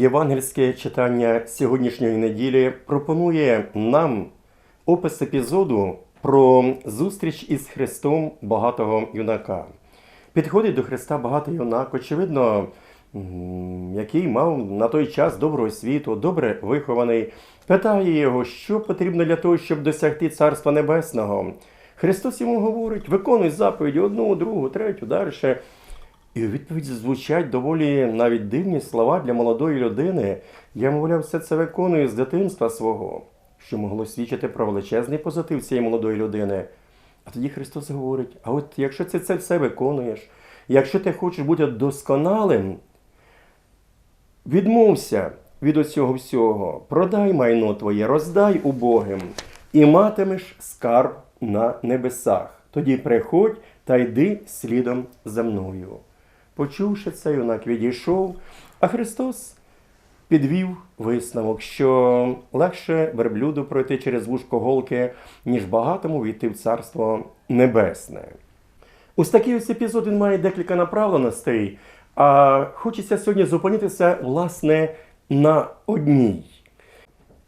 Євангельське читання сьогоднішньої неділі пропонує нам опис епізоду про зустріч із Христом багатого юнака. Підходить до Христа багатий юнак, очевидно, який мав на той час добру освіту, добре вихований, питає його, що потрібно для того, щоб досягти Царства Небесного. Христос йому говорить: виконуй заповіді одну, другу, третю, далі. І у відповідь звучать доволі навіть дивні слова для молодої людини. Я, мовляв, все це виконую з дитинства свого, що могло свідчити про величезний позитив цієї молодої людини. А тоді Христос говорить: а от якщо ти це все виконуєш, якщо ти хочеш бути досконалим, відмовся від оцього всього, продай майно твоє, роздай убогим, і матимеш скарб на небесах. Тоді приходь та йди слідом за мною. Почувши це, юнак відійшов, а Христос підвів висновок, що легше верблюду пройти через вушко голки, ніж багатому війти в Царство Небесне. Ось такий ось епізод він має декілька направленостей, а хочеться сьогодні зупинитися, власне, на одній.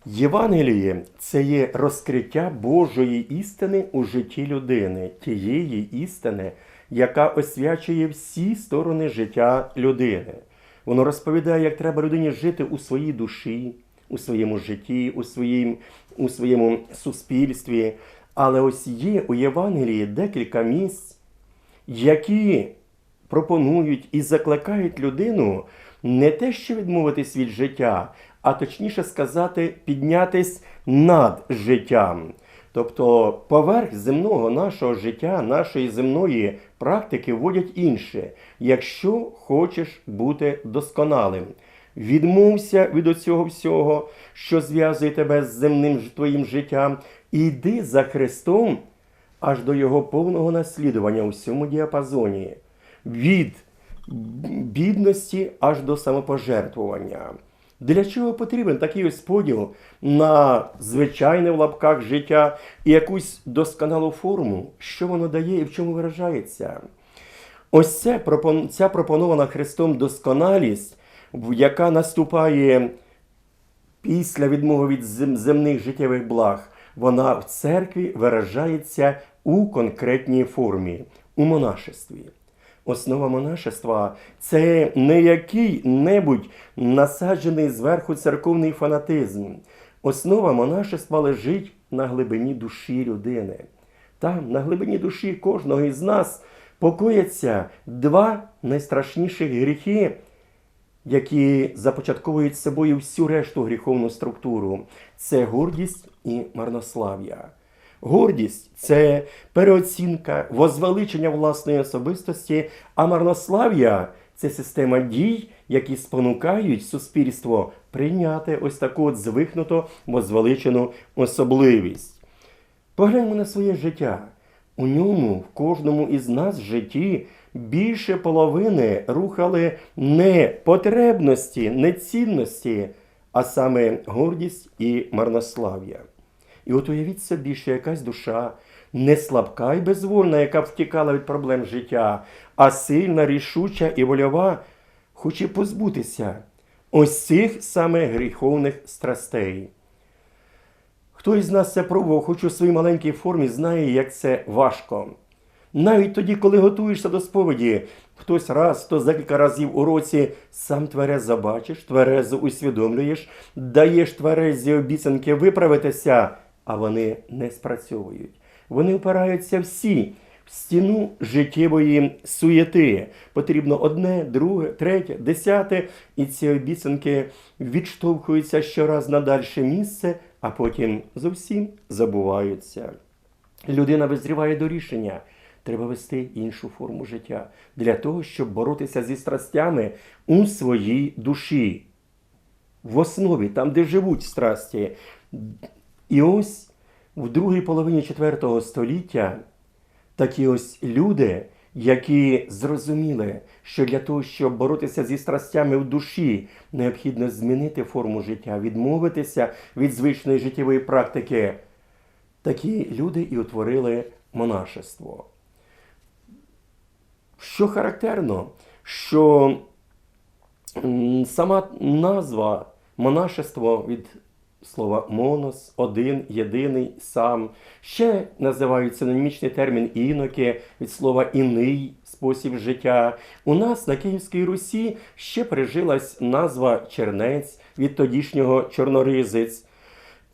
Євангеліє це є розкриття Божої істини у житті людини, тієї істини, яка освячує всі сторони життя людини. Воно розповідає, як треба людині жити у своїй душі, у своєму житті, у своїм, у своєму суспільстві. Але ось є у Євангелії декілька місць, які пропонують і закликають людину не те, що відмовитись від життя, а точніше сказати, піднятись над життям. Тобто поверх земного нашого життя, нашої земної практики вводять інше, якщо хочеш бути досконалим. Відмовся від оцього всього, що зв'язує тебе з земним твоїм життям, і йди за Христом аж до Його повного наслідування у всьому діапазоні. Від бідності аж до самопожертвування. Для чого потрібен такий ось поділ на звичайне в лапках життя і якусь досконалу форму, що воно дає і в чому виражається? Ось пропон- ця пропонована Христом досконалість, яка наступає після відмови від земних життєвих благ, вона в церкві виражається у конкретній формі, у монашестві. Основа монашества це не який-небудь насаджений зверху церковний фанатизм. Основа монашества лежить на глибині душі людини. Там, на глибині душі кожного із нас покояться два найстрашніших гріхи, які започатковують собою всю решту гріховну структуру. Це гордість і марнослав'я. Гордість це переоцінка, возвеличення власної особистості, а марнослав'я це система дій, які спонукають суспільство прийняти ось таку от звихнуто возвеличену особливість. Погляньмо на своє життя. У ньому, в кожному із нас в житті, більше половини рухали не потребності, не цінності, а саме гордість і марнослав'я. І от уявіть собі, що якась душа не слабка і безвольна, яка втікала від проблем життя, а сильна, рішуча і вольова, хоче позбутися ось цих саме гріховних страстей. Хто із нас це пробував, хоч у своїй маленькій формі, знає, як це важко. Навіть тоді, коли готуєшся до сповіді, хтось раз, хто декілька разів у році сам тверезо бачиш, тверезо усвідомлюєш, даєш тверезі обіцянки виправитися, а вони не спрацьовують. Вони опираються всі в стіну життєвої суєти. Потрібно одне, друге, третє, десяте, і ці обіцянки відштовхуються щораз на дальше місце, а потім зовсім забуваються. Людина визріває до рішення. Треба вести іншу форму життя для того, щоб боротися зі страстями у своїй душі. В основі, там, де живуть страсті. І ось в другій половині IV століття такі ось люди, які зрозуміли, що для того, щоб боротися зі страстями в душі, необхідно змінити форму життя, відмовитися від звичної життєвої практики. Такі люди і утворили монашество. Що характерно, що Сама назва монашество від слова монос, один, єдиний, сам. Ще називають синонімічний термін іноки від слова іний спосіб життя. У нас на Київській Русі ще прижилась назва чернець від тодішнього чорноризець.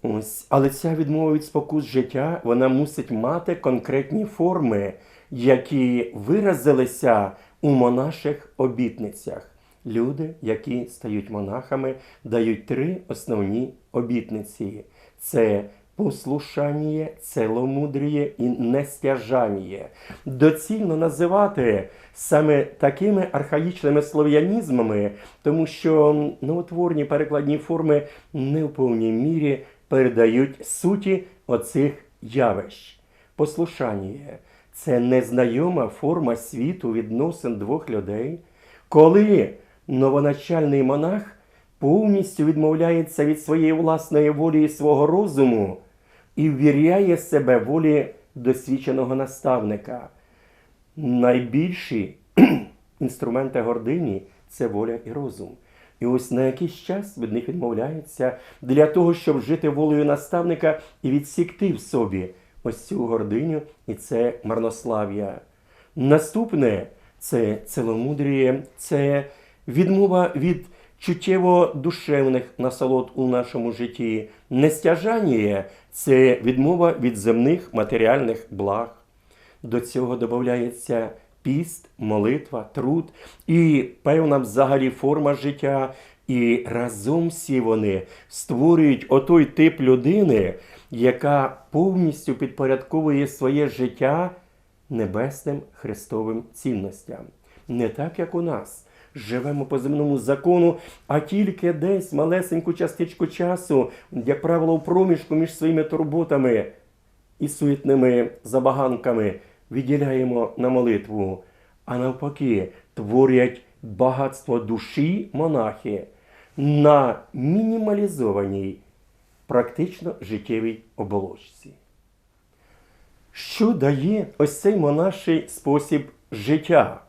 Ось. Але ця відмова від спокус життя вона мусить мати конкретні форми, які виразилися у монаших обітницях. Люди, які стають монахами, дають три основні обітниці: це послушання, целомудріє і нестяжання. Доцільно називати саме такими архаїчними слов'янізмами, тому що новотворні перекладні форми не в повній мірі передають суті оцих явищ. Послушання це незнайома форма світу відносин двох людей, коли новоначальний монах повністю відмовляється від своєї власної волі і свого розуму і ввіряє себе волі досвідченого наставника. Найбільші інструменти гордині це воля і розум. І ось на якийсь час від них відмовляється для того, щоб жити волею наставника і відсікти в собі ось цю гординю і це марнослав'я. Наступне це целомудріє, це відмова від чуттєво-душевних насолод у нашому житті. Нестяжання це відмова від земних матеріальних благ. До цього додається піст, молитва, труд і певна взагалі форма життя. І разом всі вони створюють отой тип людини, яка повністю підпорядковує своє життя небесним Христовим цінностям. Не так, як у нас. Живемо по земному закону, а тільки десь малесеньку частичку часу, як правило, в проміжку між своїми турботами і суетними забаганками відділяємо на молитву, а навпаки, творять багатство душі монахи на мінімалізованій, практично життєвій оболочці. Що дає ось цей монаший спосіб життя?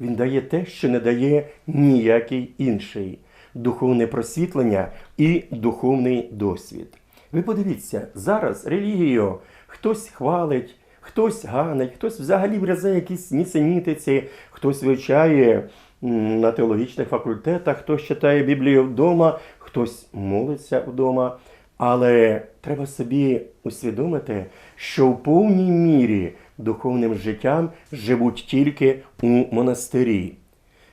Він дає те, що не дає ніякий інший духовне просвітлення і духовний досвід. Ви подивіться, зараз релігію хтось хвалить, хтось ганить, хтось взагалі врязе якісь нісенітиці, хтось вивчає на теологічних факультетах, хтось читає Біблію вдома, хтось молиться вдома. Але треба собі усвідомити, що в повній мірі духовним життям живуть тільки у монастирі.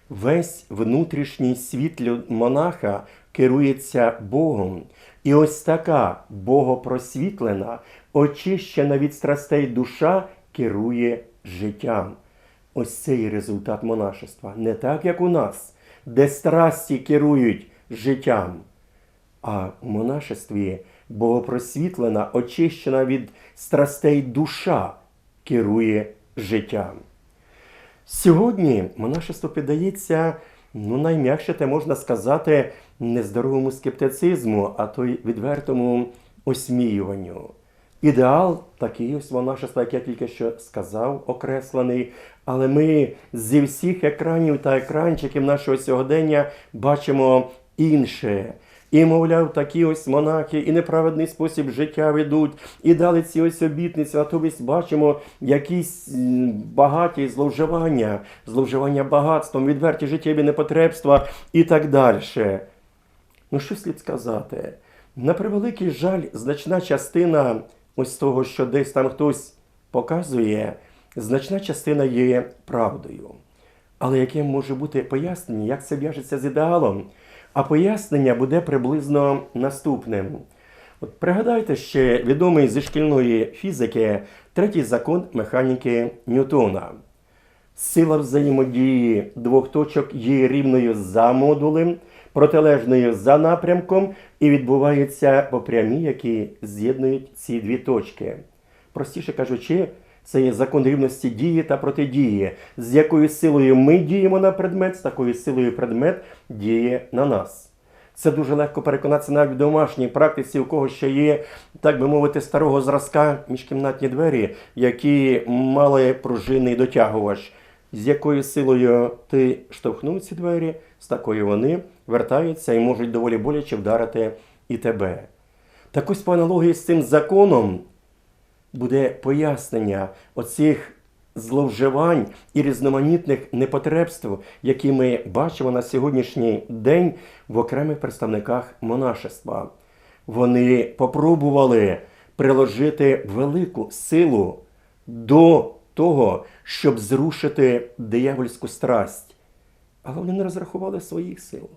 Весь внутрішній світ монаха керується Богом. І ось така богопросвітлена, очищена від страстей душа керує життям. Ось цей результат монашества. Не так, як у нас, де страсті керують життям. А у монашестві богопросвітлена, очищена від страстей душа керує життям. Сьогодні монашество піддається, ну найм'якше те можна сказати, нездоровому скептицизму, а то й відвертому осміюванню. Ідеал такий ось монашества, як я тільки що сказав, окреслений. Але ми зі всіх екранів та екранчиків нашого сьогодення бачимо інше. І, мовляв, такі ось монахи, і неправедний спосіб життя ведуть, і дали ці ось обітниці, а то ось бачимо якісь багаті зловживання, зловживання багатством, відверті життєві непотребства і так далі. Ну, що слід сказати? На превеликий жаль, значна частина ось того, що десь там хтось показує, значна частина є правдою. Але яке може бути пояснення, як це в'яжеться з ідеалом? А пояснення буде приблизно наступним. От пригадайте ще відомий зі шкільної фізики третій закон механіки Ньютона. Сила взаємодії двох точок є рівною за модулем, протилежною за напрямком і відбувається по прямій, які з'єднують ці дві точки. Простіше кажучи, це є закон рівності дії та протидії, з якою силою ми діємо на предмет, з такою силою предмет діє на нас. Це дуже легко переконатися навіть в домашній практиці, у кого ще є, так би мовити, старого зразка міжкімнатні двері, які мали пружинний дотягувач. З якою силою ти штовхнув ці двері, з такою вони вертаються і можуть доволі боляче вдарити і тебе. Так ось по аналогії з цим законом буде пояснення оцих зловживань і різноманітних непотребств, які ми бачимо на сьогоднішній день в окремих представниках монашества. Вони попробували приложити велику силу до того, щоб зрушити диявольську страсть. Але вони не розрахували своїх сил.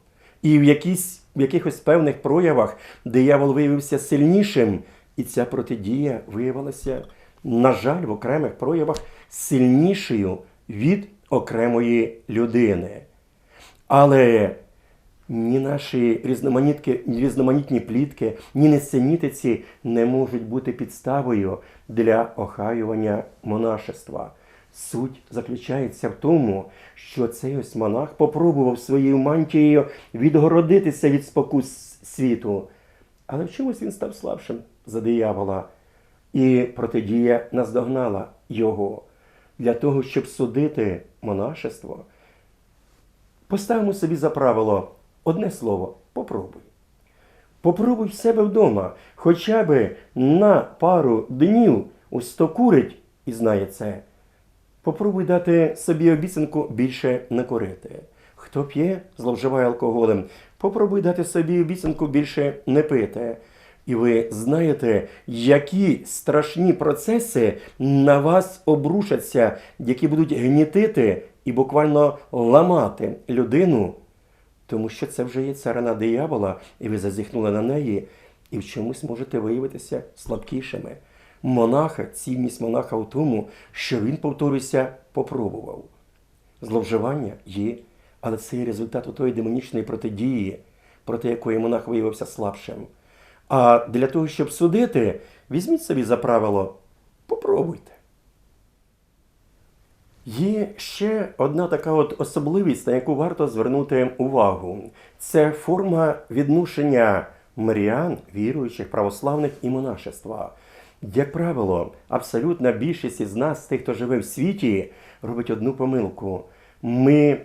І в, якісь, в якихось певних проявах диявол виявився сильнішим, і ця протидія виявилася, на жаль, в окремих проявах сильнішою від окремої людини. Але ні наші різноманітки, різноманітні плітки, ні несенітиці не можуть бути підставою для охаювання монашества. Суть заключається в тому, що цей ось монах попробував своєю мантією відгородитися від спокус світу, але в чомусь він став слабшим за диявола, і протидія наздогнала його. Для того, щоб судити монашество, поставимо собі за правило одне слово попробуй. Попробуй в себе вдома, хоча б на пару днів ось хто курить і знає це. Попробуй дати собі обіцянку більше не курити. Хто п'є, зловживає алкоголем, попробуй дати собі обіцянку більше не пити. І ви знаєте, які страшні процеси на вас обрушаться, які будуть гнітити і буквально ламати людину, тому що це вже є царина диявола, і ви зазіхнули на неї, і в чомусь можете виявитися слабкішими. Монаха, цінність монаха в тому, що він, повторюся, попробував. Зловживання є, але це є результат тої демонічної протидії, проти якої монах виявився слабшим. А для того, щоб судити, візьміть собі за правило, попробуйте. Є ще одна така от особливість, на яку варто звернути увагу. Це форма відношення мирян, віруючих, православних і монашества. Як правило, абсолютна більшість із нас, тих, хто живе в світі, робить одну помилку. Ми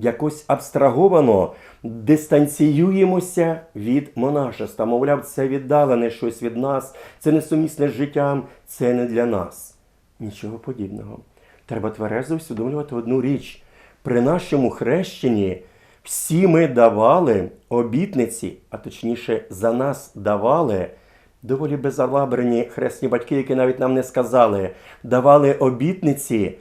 якось абстраговано дистанціюємося від монашества. Мовляв, це віддалене щось від нас, це несумісне з життям, це не для нас. Нічого подібного. Треба тверезо усвідомлювати одну річ. При нашому хрещенні всі ми давали обітниці, а точніше, за нас давали. Доволі безалабрені хресні батьки, які навіть нам не сказали, давали обітниці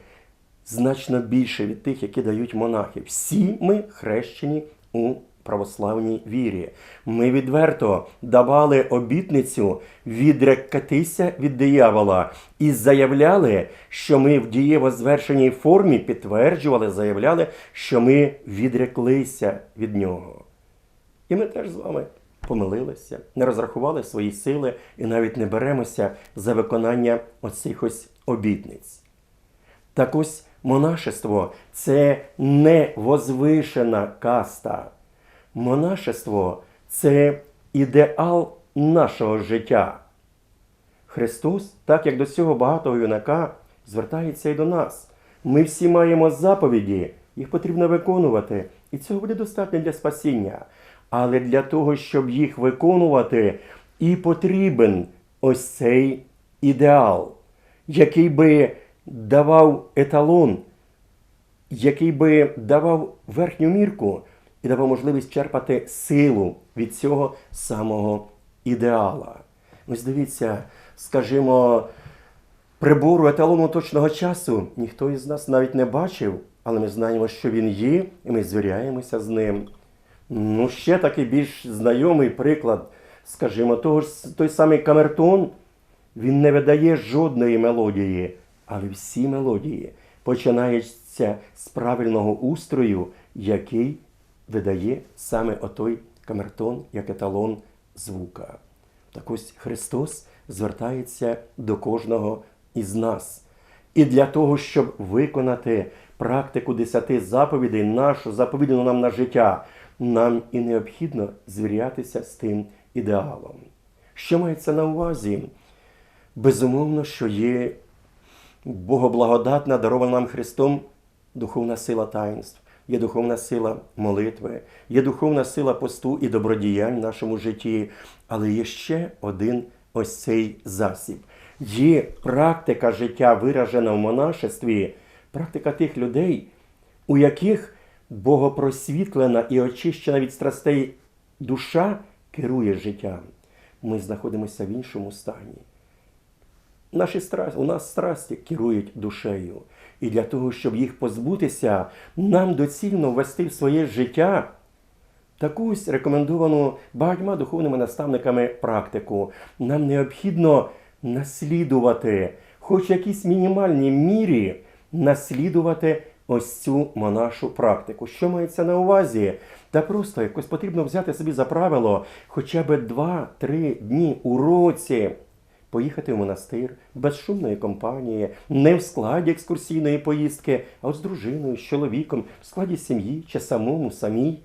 значно більше від тих, які дають монахи. Всі ми хрещені у православній вірі. Ми відверто давали обітницю відрекатися від диявола і заявляли, що ми в дієво звершеній формі підтверджували, заявляли, що ми відреклися від нього. І ми теж з вами помилилися, не розрахували свої сили і навіть не беремося за виконання оцих ось обітниць. Так ось монашество це не возвишена каста. Монашество це ідеал нашого життя. Христос, так як до цього багатого юнака, звертається і до нас. Ми всі маємо заповіді, їх потрібно виконувати, і цього буде достатньо для спасіння. Але для того, щоб їх виконувати, і потрібен ось цей ідеал, який би давав еталон, який би давав верхню мірку і давав можливість черпати силу від цього самого ідеала. Ось дивіться, скажімо, прибору еталону точного часу ніхто із нас навіть не бачив, але ми знаємо, що він є, і ми звіряємося з ним. Ну, ще такий більш знайомий приклад, скажімо, того ж той самий камертон, він не видає жодної мелодії, але всі мелодії починаються з правильного устрою, який видає саме отой камертон як еталон звука. Так ось Христос звертається до кожного із нас. І для того, щоб виконати практику десяти заповідей, нашу заповідну нам на життя, нам і необхідно звірятися з тим ідеалом. Що мається на увазі? Безумовно, що є богоблагодатна, дарована нам Христом духовна сила таїнств. є духовна сила молитви, є духовна сила посту і добродіянь в нашому житті, але є ще один ось цей засіб. Є практика життя, виражена в монашестві, практика тих людей, у яких богопросвітлена і очищена від страстей душа керує життям. Ми знаходимося в іншому стані. Наші страсті, у нас страсті керують душею. І для того, щоб їх позбутися, нам доцільно ввести в своє життя такусь рекомендовану багатьма духовними наставниками практику. Нам необхідно наслідувати, хоч в якійсь мінімальній мірі, наслідувати ось цю монашу практику. Що мається на увазі? Та просто якось потрібно взяти собі за правило хоча б 2-3 дні у році поїхати в монастир без шумної компанії, не в складі екскурсійної поїздки, а от з дружиною, з чоловіком, в складі сім'ї чи самому самій,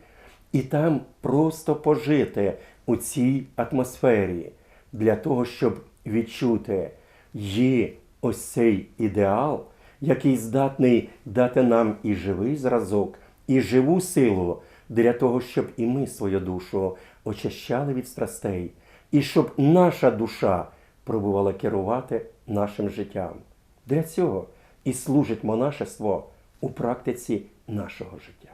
і там просто пожити у цій атмосфері для того, щоб відчути, є ось цей ідеал, який здатний дати нам і живий зразок, і живу силу для того, щоб і ми свою душу очищали від страстей, і щоб наша душа пробувала керувати нашим життям. Для цього і служить монашество у практиці нашого життя.